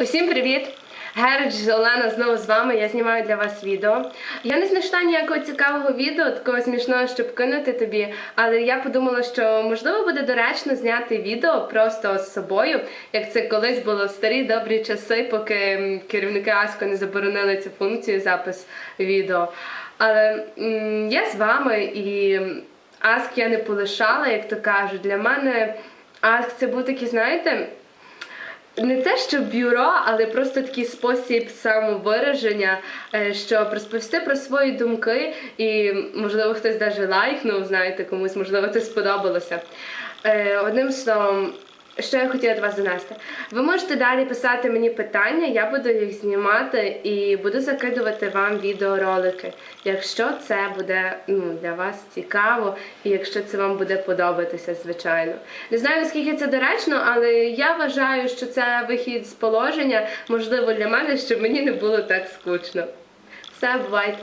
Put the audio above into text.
Усім привіт! Герич Олена знову з вами. Я знімаю для вас відео. Я не знайшла ніякого цікавого відео, такого смішного, щоб кинути тобі. Але я подумала, що можливо буде доречно зняти відео просто з собою, як це колись було в старі добрі часи, поки керівники Аско не заборонили цю функцію запис відео. Але я з вами і Аск я не полишала, як то кажуть. Для мене Аск це був такий, знаєте не те, що бюро, але просто такий спосіб самовираження, е, щоб розповісти про свої думки, і можливо хтось навіть лайкнув, знаєте, комусь можливо це сподобалося. Е, Одним словом. Що я хотіла до вас донести? Ви можете далі писати мені питання, я буду їх знімати і буду закидувати вам відеоролики, якщо це буде ну, для вас цікаво і якщо це вам буде подобатися, звичайно. Не знаю наскільки це доречно, але я вважаю, що це вихід з положення, можливо, для мене, щоб мені не було так скучно. Все, бувайте!